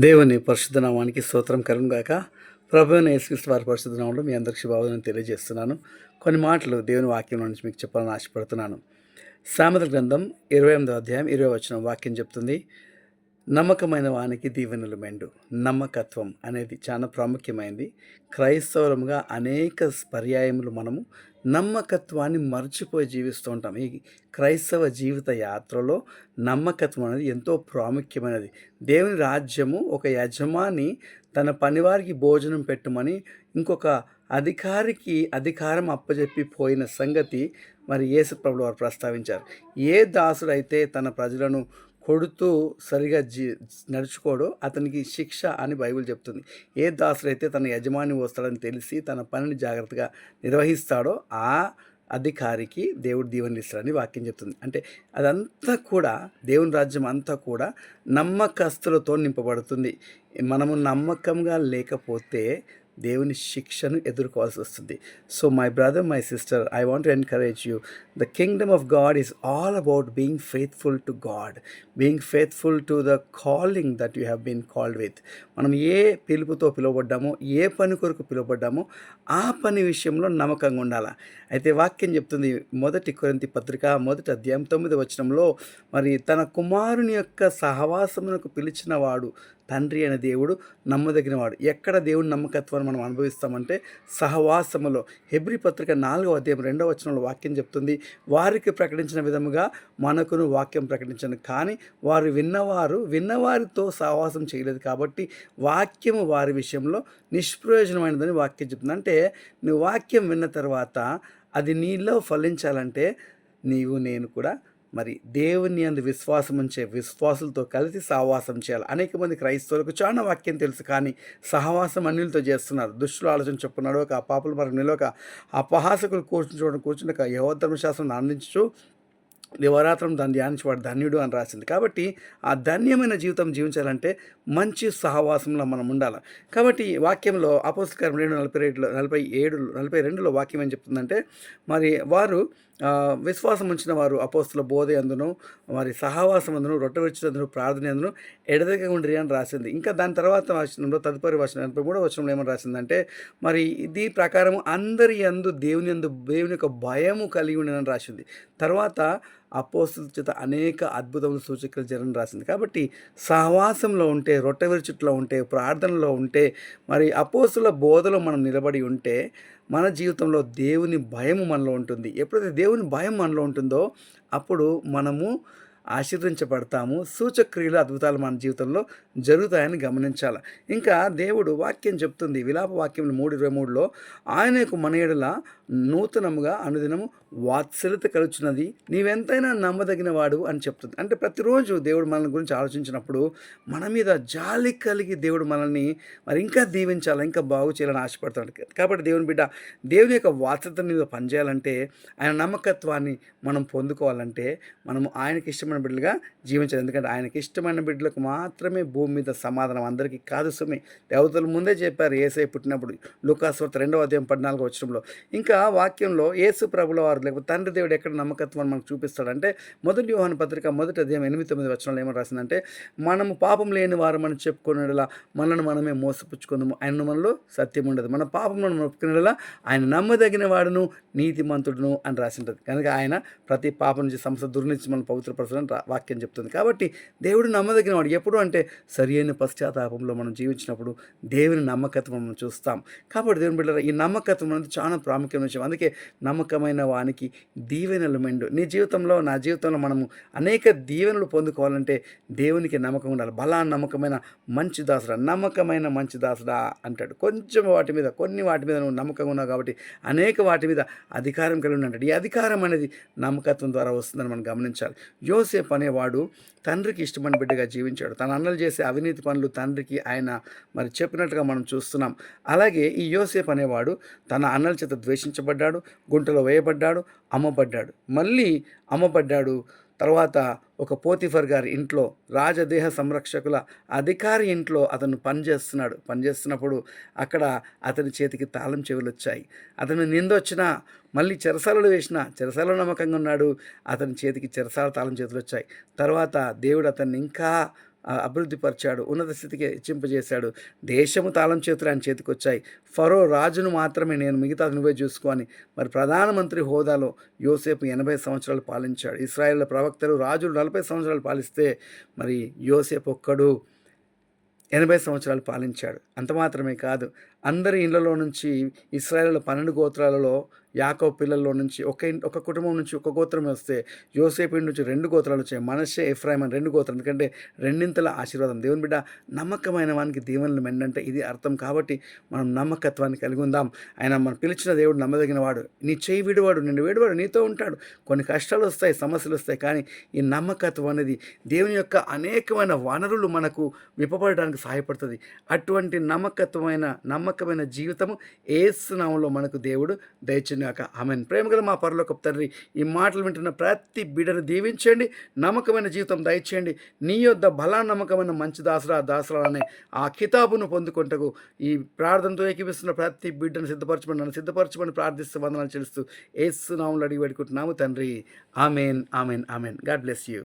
దేవుని పరిశుద్ధనామానికి స్తోత్రం కలుగుగాక ప్రభువుని యేసుక్రీస్తు వారి పరిశుద్ధనామంలో మీ అందరికి శుభావదనం తెలియజేస్తున్నాను. కొన్ని మాటలు దేవుని వాక్యం నుంచి మీకు చెప్పాలని ఆశపడుతున్నాను. సామెత గ్రంథం ఇరవై ఎనిమిదో అధ్యాయం ఇరవై వచ్చిన వాక్యం చెప్తుంది. నమ్మకమైన వానికి దీవెనలు మెండు. నమ్మకత్వం అనేది చాలా ప్రాముఖ్యమైనది క్రైస్తవులముగా అనేక పర్యాయములు మనము నమ్మకత్వాన్ని మర్చిపోయి జీవిస్తూ ఉంటాం. ఈ క్రైస్తవ జీవిత యాత్రలో నమ్మకత్వం అనేది ఎంతో ప్రాముఖ్యమైనది. దేవుని రాజ్యము ఒక యజమాని తన పనివారికి భోజనం పెట్టమని ఇంకొక అధికారికి అధికారం అప్పజెప్పి పోయిన సంగతి మరి యేసుప్రభులు వారు ప్రస్తావించారు. ఏ దాసుడైతే తన ప్రజలను కొడుతూ సరిగా జీ నడుచుకోడో. అతనికి శిక్ష అని బైబిల్ చెప్తుంది. ఏ దాసుడైతే తన యజమాని వస్తాడని తెలిసి తన పనిని జాగ్రత్తగా నిర్వహిస్తాడో ఆ అధికారికి దేవుడు దీవెనలు ఇస్తాడని వాక్యం చెప్తుంది. అంటే అదంతా కూడా దేవుని రాజ్యం అంతా కూడా నమ్మకస్తులతో నింపబడుతుంది. మనము నమ్మకంగా లేకపోతే దేవుని శిక్షను ఎదుర్కోవాల్సి వస్తుంది. So my brother my sister I want encourage you the kingdom of God is all about being faithful to God being faithful to the calling that you have been called with మనం ఏ పిలుపుతో పిలువబడ్డామో ఏ పని కొరకు పిలువబడ్డామో ఆ పని విషయంలో నమ్మకంగా ఉండాలి? అయితే వాక్యం చెప్తుంది మొదటి కొరింతి పత్రిక మొదటి అధ్యాయం తొమ్మిది వచనంలో మరి తన కుమారుని యొక్క సహవాసమునకు పిలిచిన వాడు తండ్రి అనే దేవుడు నమ్మదగినవాడు. ఎక్కడ దేవుని నమ్మకత్వాన్ని మనం అనుభవిస్తామంటే సహవాసములో. హెబ్రి పత్రిక నాలుగో అధ్యాయం రెండవ వచనంలో వాక్యం చెప్తుంది వారికి ప్రకటించిన విధముగా మనకును వాక్యం ప్రకటించను. కానీ వారు విన్నవారు విన్నవారితో సహవాసం చేయలేదు కాబట్టి వాక్యము వారి విషయంలో నిష్ప్రయోజనమైనదని వాక్యం చెప్తుంది. అంటే నువ్వు వాక్యం విన్న తర్వాత అది నీలో ఫలించాలంటే నీవు నేను కూడా మరి దేవుని అందు విశ్వాసం ఉంచే విశ్వాసులతో కలిసి సహవాసం చేయాలి. అనేక మంది క్రైస్తవులకు చాలా వాక్యం తెలుసు కానీ సహవాసం అన్నిలతో చేస్తున్నారు. దుష్టులు ఆలోచన చెప్పున్నాడు ఒక పాపలు మరి నిలవక అపహాసకులు కూర్చుని చూడడం కూర్చుని యహోధర్మశాస్త్రం అందించు దివరాత్రం దాన్ని ధ్యానించేవాడు ధన్యుడు అని రాసింది. కాబట్టి ఆ ధన్యమైన జీవితం జీవించాలంటే మంచి సహవాసంలో మనం ఉండాలి. కాబట్టి వాక్యంలో అపోస్కారం రెండు నలభై రెండులో నలభై ఏడు నలభై రెండులో వాక్యం ఏం చెప్తుందంటే మరి వారు విశ్వాసం ఉంచిన వారు అపోస్తుల బోధ అందును మరి సహవాసం అందును రొట్టెవెచ్చినందును ప్రార్థన అందును ఎడదగా అని రాసింది. ఇంకా దాని తర్వాత వచనంలో తదుపరి వచనం ఎనభై మూడో వచనంలో ఏమని రాసిందంటే మరి ఇది ప్రకారం అందరి అందు దేవుని అందు దేవుని యొక్క భయము కలిగి ఉండని రాసింది. తర్వాత అపోస్తుల చేత అనేక అద్భుతమైన సూచకలు జరగని రాసింది. కాబట్టి సహవాసంలో ఉంటే రొట్టె విరుచుట్లో ఉంటే ప్రార్థనలో ఉంటే మరి అపోస్తుల బోధలో మనం నిలబడి ఉంటే మన జీవితంలో దేవుని భయం మనలో ఉంటుంది. ఎప్పుడైతే దేవుని భయం మనలో ఉంటుందో అప్పుడు మనము ఆశీర్వించబడతాము సూచక్రియలు అద్భుతాలు మన జీవితంలో జరుగుతాయని గమనించాలి. ఇంకా దేవుడు వాక్యం చెప్తుంది. విలాప వాక్యం మూడు ఇరవై మూడులో ఆయనకు మన ఎడల నూతనముగా అనుదినము వాత్సల్యత కలుచున్నది నీవెంతైనా నమ్మదగిన వాడు అని చెప్తుంది. అంటే ప్రతిరోజు దేవుడు మన గురించి ఆలోచించినప్పుడు మన మీద జాలి కలిగి దేవుడు మనల్ని మరి ఇంకా దీవించాలి ఇంకా బాగు చేయాలని ఆశపడతాడు. కాబట్టి దేవుని బిడ్డ దేవుని యొక్క వాత్సల్యత మీద పనిచేయాలంటే ఆయన నమ్మకత్వాన్ని మనం పొందుకోవాలంటే మనము ఆయనకి ఇష్టమైన బిడ్డలుగా జీవించారు ఎందుకంటే ఆయనకి ఇష్టమైన బిడ్డలకు మాత్రమే భూమి మీద సమాధానం అందరికీ కాదు సుమి. దేవతలు ముందే చెప్పారు ఏసై పుట్టినప్పుడు. లుకాస్వర్త రెండవ అధ్యాయం పద్నాలుగు వచ్చరంలో ఇంకా వాక్యంలో యేసు ప్రభుల వారు లేకపోతే తండ్రి దేవుడు ఎక్కడ నమ్మకత్వాన్ని మనకు చూపిస్తాడంటే మొదటి యోహాన పత్రిక మొదటి అధ్యాయం ఎనిమిది తొమ్మిది వచనంలో ఏమని రాసిందంటే మనము పాపం లేని వారు మనం చెప్పుకునేలా మనల్ని మనమే మోసపుచ్చుకుందాము ఆయన మనలో సత్యం ఉండదు. మన పాపంలో ఒప్పుకునేలా ఆయన నమ్మదగిన వాడును నీతిమంతుడును అని రాసింటది. కనుక ఆయన ప్రతి పాపం నుంచి సంస్థ దుర్నిచ్చి మనం పవిత్రపరచడం వాక్యం చెప్తుంది. కాబట్టి దేవుడు నమ్మదగిన వాడు ఎప్పుడు అంటే సరి అయిన పశ్చాత్తాపంలో మనం జీవించినప్పుడు దేవుని నమ్మకత్వం మనం చూస్తాం. కాబట్టి దేవుని బిడ్డ ఈ నమ్మకత్వం అనేది చాలా ప్రాముఖ్యమైన విషయం. అందుకే నమ్మకమైన వానికి దీవెనలు మెండు. నీ జీవితంలో నా జీవితంలో మనము అనేక దీవెనలు పొందుకోవాలంటే దేవునికి నమ్మకం ఉండాలి. బలా నమ్మకమైన మంచి దాసుడా నమ్మకమైన మంచి దాసుడా అంటాడు. కొంచెం వాటి మీద కొన్ని వాటి మీద నువ్వు నమ్మకంగా ఉన్నావు కాబట్టి అనేక వాటి మీద అధికారం కలిగి ఉన్నాడు ఈ అధికారం అనేది నమ్మకత్వం ద్వారా వస్తుందని మనం గమనించాలి. యోసి యోసేఫ్ అనేవాడు తండ్రికి ఇష్టమైన బిడ్డగా జీవించాడు. తన అన్నలు చేసే అవినీతి పనులు తండ్రికి ఆయన మరి చెప్పినట్టుగా మనం చూస్తున్నాం. అలాగే ఈ యోసేఫ్ అనేవాడు తన అన్నల చేత ద్వేషించబడ్డాడు గుంటలో వేయబడ్డాడు అమ్మబడ్డాడు. మళ్ళీ అమ్మబడ్డాడు తర్వాత ఒక పోతిఫర్ గారి ఇంట్లో రాజదేహ సంరక్షకుల అధికారి ఇంట్లో అతను పనిచేస్తున్నాడు. పనిచేస్తున్నప్పుడు అక్కడ అతని చేతికి తాళం చెవులు వచ్చాయి. అతను నిందొచ్చినా మళ్ళీ చెరసాలలో వేసిన చెరసాల నమ్మకంగా ఉన్నాడు. అతని చేతికి చెరసాల తాళం చేతులు వచ్చాయి. తర్వాత దేవుడు అతన్ని ఇంకా అభివృద్ధిపరిచాడు ఉన్నత స్థితికి హెచ్చింపజేశాడు దేశము తాళం చేతులు ఆయన చేతికి వచ్చాయి ఫరో రాజును మాత్రమే నేను మిగతా నువ్వే చూసుకొని మరి ప్రధానమంత్రి హోదాలో యోసేపు ఎనభై సంవత్సరాలు పాలించాడు. ఇస్రాయేల్ ప్రవక్తలు రాజులు నలభై సంవత్సరాలు పాలిస్తే మరి యోసేపు ఒక్కడు ఎనభై సంవత్సరాలు పాలించాడు. అంత మాత్రమే కాదు అందరి ఇళ్ళలో నుంచి ఇస్రాయేల్ పన్నెండు గోత్రాలలో యాకో పిల్లల్లో నుంచి ఒక ఒక కుటుంబం నుంచి ఒక గోత్రం వస్తే యోసేపు నుంచి రెండు గోత్రాలు వచ్చాయి. మనషే ఎఫ్రాయిమ్ అని రెండు గోత్రాలు. ఎందుకంటే రెండింతల ఆశీర్వాదం. దేవుని బిడ్డ నమ్మకమైన వానికి దీవెనలు మెండంటే ఇది అర్థం. కాబట్టి మనం నమ్మకత్వాన్ని కలిగి ఉందాం. ఆయన మనం పిలిచిన దేవుడు నమ్మదగిన వాడు. నీ చేయి విడివాడు నిన్ను విడివాడు నీతో ఉంటాడు. కొన్ని కష్టాలు వస్తాయి సమస్యలు వస్తాయి. కానీ ఈ నమ్మకత్వం అనేది దేవుని యొక్క అనేకమైన వనరులు మనకు విప్పబడడానికి సహాయపడుతుంది. అటువంటి నమ్మకత్వమైన నమ్మకమైన జీవితము ఏసునామంలో మనకు దేవుడు దయచుగాక ఆమెన్. ప్రేమగల మా పరలోకపు తండ్రి ఈ మాటలు వింటున్న ప్రతి బిడ్డను దీవించండి నమ్మకమైన జీవితం దయచేయండి. నీ యొద్ద బలా నమ్మకమైన మంచి దాసరా దాసరా అనే ఆ కితాబును పొందుకుంటకు ఈ ప్రార్థనతో ఏకీపిస్తున్న ప్రతి బిడ్డను సిద్ధపరచమని నన్ను సిద్ధపరచమని ప్రార్థిస్తూ వందనాలు చెల్లిస్తూ ఏసునామంలో అడిగి పెట్టుకుంటున్నాము తండ్రి. Amen amen amen. God bless you.